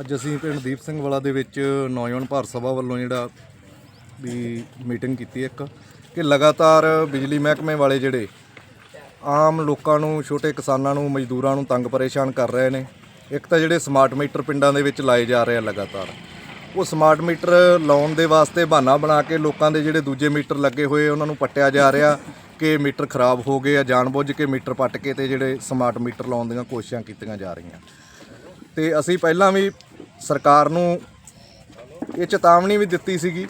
ਅੱਜ ਅਸੀਂ ਪਿੰਡ ਦੀਪ ਸਿੰਘ ਵਾਲਾ ਦੇ ਵਿੱਚ ਨੌਜਵਾਨ ਭਾਰਤ ਸਭਾ ਵੱਲੋਂ ਜਿਹੜਾ ਵੀ ਮੀਟਿੰਗ ਕੀਤੀ ਇੱਕ, ਕਿ ਲਗਾਤਾਰ ਬਿਜਲੀ ਮਹਿਕਮੇ ਵਾਲੇ ਜਿਹੜੇ ਆਮ ਲੋਕਾਂ ਨੂੰ, ਛੋਟੇ ਕਿਸਾਨਾਂ ਨੂੰ, ਮਜ਼ਦੂਰਾਂ ਨੂੰ ਤੰਗ ਪਰੇਸ਼ਾਨ ਕਰ ਰਹੇ ਨੇ। ਇੱਕ ਤਾਂ ਜਿਹੜੇ ਸਮਾਰਟ ਮੀਟਰ ਪਿੰਡਾਂ ਦੇ ਵਿੱਚ ਲਾਏ ਜਾ ਰਹੇ ਆ ਲਗਾਤਾਰ। ਉਹ ਸਮਾਰਟ ਮੀਟਰ ਲਾਉਣ ਦੇ ਵਾਸਤੇ ਬਹਾਨਾ ਬਣਾ ਕੇ ਲੋਕਾਂ ਦੇ ਜਿਹੜੇ ਦੂਜੇ ਮੀਟਰ ਲੱਗੇ ਹੋਏ, ਉਹਨਾਂ ਨੂੰ ਪੱਟਿਆ ਜਾ ਰਿਹਾ ਕਿ ਮੀਟਰ ਖਰਾਬ ਹੋ ਗਏ ਆ, ਜਾਣਬੁੱਝ ਕੇ ਮੀਟਰ ਪੱਟ ਕੇ ਤੇ ਜਿਹੜੇ ਸਮਾਰਟ ਮੀਟਰ ਲਾਉਣ ਦੀਆਂ ਕੋਸ਼ਿਸ਼ਾਂ ਕੀਤੀਆਂ ਜਾ ਰਹੀਆਂ। ਤੇ ਅਸੀਂ ਪਹਿਲਾਂ ਵੀ ਸਰਕਾਰ ਨੂੰ ਇਹ ਚੇਤਾਵਨੀ ਵੀ ਦਿੱਤੀ ਸੀਗੀ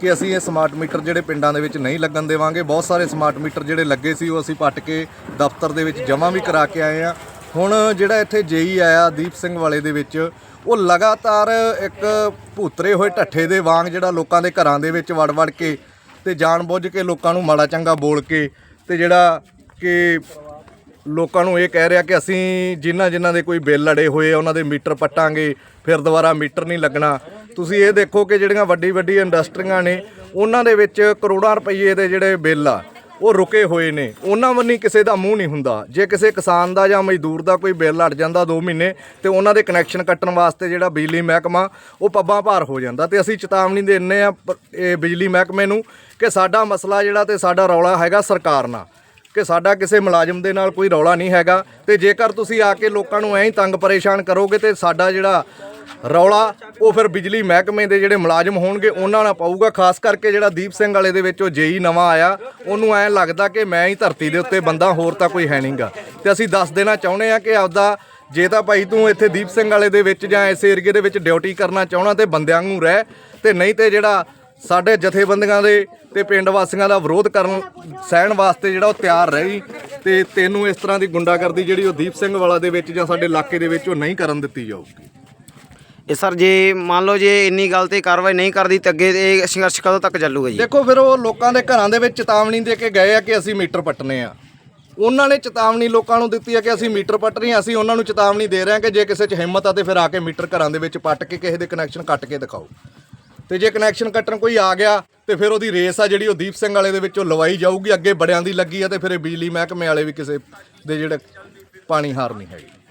ਕਿ ਅਸੀਂ ਇਹ ਸਮਾਰਟ ਮੀਟਰ ਜਿਹੜੇ ਪਿੰਡਾਂ ਦੇ ਵਿੱਚ ਨਹੀਂ ਲੱਗਣ ਦੇਵਾਂਗੇ। ਬਹੁਤ ਸਾਰੇ ਸਮਾਰਟ ਮੀਟਰ ਜਿਹੜੇ ਲੱਗੇ ਸੀ ਉਹ ਅਸੀਂ ਪੱਟ ਕੇ ਦਫ਼ਤਰ ਦੇ ਵਿੱਚ ਜਮ੍ਹਾਂ ਵੀ ਕਰਾ ਕੇ ਆਏ ਆ ਹੁਣ ਜਿਹੜਾ ਇੱਥੇ ਜੇਈ ਆਇਆ ਦੀਪ ਸਿੰਘ ਵਾਲੇ ਦੇ ਵਿੱਚ, ਉਹ ਲਗਾਤਾਰ ਇੱਕ ਭੂਤਰੇ ਹੋਏ ਢੱਠੇ ਦੇ ਵਾਂਗ ਜਿਹੜਾ ਲੋਕਾਂ ਦੇ ਘਰਾਂ ਦੇ ਵਿੱਚ ਵੜ ਵੜ ਕੇ ਤੇ ਜਾਣਬੁੱਝ ਕੇ ਲੋਕਾਂ ਨੂੰ ਮਾੜਾ ਚੰਗਾ ਬੋਲ ਕੇ ਤੇ ਜਿਹੜਾ ਕਿ ਲੋਕਾਂ ਨੂੰ ਇਹ ਕਹਿ ਰਿਹਾ ਕਿ ਅਸੀਂ ਜਿਨ੍ਹਾਂ ਜਿਨ੍ਹਾਂ ਦੇ ਕੋਈ ਬਿੱਲ ਅੜੇ ਹੋਏ ਆ, ਉਹਨਾਂ ਦੇ ਮੀਟਰ ਪੱਟਾਂਗੇ, ਫਿਰ ਦੁਬਾਰਾ ਮੀਟਰ ਨਹੀਂ ਲੱਗਣਾ। ਤੁਸੀਂ ਇਹ ਦੇਖੋ ਕਿ ਜਿਹੜੀਆਂ ਵੱਡੀ ਵੱਡੀ ਇੰਡਸਟਰੀਆਂ ਨੇ, ਉਹਨਾਂ ਦੇ ਵਿੱਚ ਕਰੋੜਾਂ ਰੁਪਏ ਦੇ ਜਿਹੜੇ ਬਿੱਲ ਆ, ਉਹ ਰੁਕੇ ਹੋਏ ਨੇ। ਉਹਨਾਂ ਵੱਲੋਂ ਕਿਸੇ ਦਾ ਮੂੰਹ ਨਹੀਂ ਹੁੰਦਾ। ਜੇ ਕਿਸੇ ਕਿਸਾਨ ਦਾ ਜਾਂ ਮਜ਼ਦੂਰ ਦਾ ਕੋਈ ਬਿੱਲ ਅੜ ਜਾਂਦਾ 2 ਮਹੀਨੇ, ਤੇ ਉਹਨਾਂ ਦੇ ਕਨੈਕਸ਼ਨ ਕੱਟਣ ਵਾਸਤੇ ਜਿਹੜਾ ਬਿਜਲੀ ਮਹਿਕਮਾ, ਉਹ ਪੱਬਾਂ ਭਾਰ ਹੋ ਜਾਂਦਾ। ਤੇ ਅਸੀਂ ਚੇਤਾਵਨੀ ਦਿੰਨੇ ਆ ਪ- ਇਹ ਬਿਜਲੀ ਮਹਿਕਮੇ ਨੂੰ ਕਿ ਸਾਡਾ ਮਸਲਾ ਜਿਹੜਾ ਤੇ ਸਾਡਾ ਰੌਲਾ ਹੈਗਾ ਸਰਕਾਰ ਨਾਲ। ਕਿ ਸਾਡਾ ਕਿਸੇ ਮੁਲਾਜ਼ਮ ਦੇ ਨਾਲ ਕੋਈ ਰੌਲਾ ਨਹੀਂ ਹੈਗਾ ਤੇ ਜੇਕਰ ਤੁਸੀਂ ਆ ਕੇ ਲੋਕਾਂ ਨੂੰ ਐਂ ਹੀ ਤੰਗ ਪਰੇਸ਼ਾਨ ਕਰੋਗੇ ਤੇ ਸਾਡਾ ਜਿਹੜਾ ਰੌਲਾ, ਉਹ ਫਿਰ ਬਿਜਲੀ ਮਹਿਕਮੇ ਦੇ ਜਿਹੜੇ ਮੁਲਾਜ਼ਮ ਹੋਣਗੇ, ਉਹਨਾਂ ਨਾਲ ਪਾਊਗਾ। ਖਾਸ ਕਰਕੇ ਜਿਹੜਾ ਦੀਪ ਸਿੰਘ ਵਾਲੇ ਦੇ ਵਿੱਚ ਉਹ ਜੇਈ ਨਵਾਂ ਆਇਆ, ਉਹਨੂੰ ਐਂ ਲੱਗਦਾ ਕਿ ਮੈਂ ਹੀ ਧਰਤੀ ਦੇ ਉੱਤੇ ਬੰਦਾ, ਹੋਰ ਤਾਂ ਕੋਈ ਹੈ ਨਹੀਂਗਾ। ਤੇ ਅਸੀਂ ਦੱਸ ਦੇਣਾ ਚਾਹੁੰਦੇ ਆ ਕਿ ਆਪਦਾ ਜੇ ਤਾਂ ਭਾਈ ਤੂੰ ਇੱਥੇ ਦੀਪ ਸਿੰਘ ਵਾਲੇ ਦੇ ਵਿੱਚ ਜਾਂ ਇਸ ਏਰੀਏ ਦੇ ਵਿੱਚ ਡਿਊਟੀ ਕਰਨਾ ਚਾਹਣਾ ਤੇ ਬੰਦਿਆਂ ਨੂੰ ਰਹਿ, ਤੇ ਨਹੀਂ ਤੇ ਜਿਹੜਾ ਸਾਡੇ ਜਥੇਬੰਦੀਆਂ ਦੇ ਤੇ ਪਿੰਡ ਵਾਸੀਆਂ ਦਾ ਵਿਰੋਧ ਕਰਨ ਸਹਿਣ ਵਾਸਤੇ ਜਿਹੜਾ ਉਹ ਤਿਆਰ ਰਹੀ ਤੇ ਤੈਨੂੰ ਇਸ ਤਰ੍ਹਾਂ ਦੀ ਗੁੰਡਾਗਰਦੀ ਜਿਹੜੀ ਉਹ ਦੀਪ ਸਿੰਘ ਵਾਲਾ ਦੇ ਵਿੱਚ ਜਾਂ ਸਾਡੇ ਇਲਾਕੇ ਦੇ ਵਿੱਚ ਉਹ ਨਹੀਂ ਕਰਨ ਦਿੱਤੀ ਜਾਊਗੀ। ਇਹ ਸਰ ਜੇ ਮੰਨ ਲਓ ਜੇ ਇੰਨੀ ਗੱਲ ਤੇ ਕਾਰਵਾਈ ਨਹੀਂ ਕਰਦੀ ਤੇ ਅੱਗੇ ਇਹ ਸੰਘਰਸ਼ ਕਦੋਂ ਤੱਕ ਚੱਲੂਗਾ ਜੀ? ਦੇਖੋ ਫਿਰ ਉਹ ਲੋਕਾਂ ਦੇ ਘਰਾਂ ਦੇ ਵਿੱਚ ਚੇਤਾਵਨੀ ਦੇ ਕੇ ਗਏ ਆ ਕਿ ਅਸੀਂ ਮੀਟਰ ਪੱਟਨੇ ਆ। ਉਹਨਾਂ ਨੇ ਚੇਤਾਵਨੀ ਲੋਕਾਂ ਨੂੰ ਦਿੱਤੀ ਹੈ ਕਿ ਅਸੀਂ ਮੀਟਰ ਪੱਟ ਰਹੇ ਹਾਂ ਅਸੀਂ ਉਹਨਾਂ ਨੂੰ ਚੇਤਾਵਨੀ ਦੇ ਰਹੇ ਹਾਂ ਕਿ ਜੇ ਕਿਸੇ 'ਚ ਹਿੰਮਤ ਆ ਤੇ ਫਿਰ ਆ ਕੇ ਮੀਟਰ ਘਰਾਂ ਦੇ ਵਿੱਚ ਪੱਟ ਕੇ ਕਿਸੇ ਦੇ ਕਨੈਕਸ਼ਨ ਕੱਟ ਕੇ ਦਿਖਾਓ। ਤੇ ਜੇ ਕਨੈਕਸ਼ਨ ਕੱਟਣ ਕੋਈ ਆ ਗਿਆ, ਤੇ ਫਿਰ ਉਹਦੀ ਰੇਸ ਆ ਜਿਹੜੀ, ਉਹ ਦੀਪ ਸਿੰਘ ਵਾਲੇ ਦੇ ਵਿੱਚੋਂ ਲਵਾਈ ਜਾਊਗੀ, ਅੱਗੇ ਬੜਿਆਂ ਦੀ ਲੱਗੀ ਆ ਤੇ ਫਿਰ ਇਹ ਬਿਜਲੀ ਮਹਿਕਮੇ ਵਾਲੇ ਵੀ ਕਿਸੇ ਦੇ ਜਿਹੜੇ ਪਾਣੀ ਹਾਰ ਨਹੀਂ ਹੈਗੇ।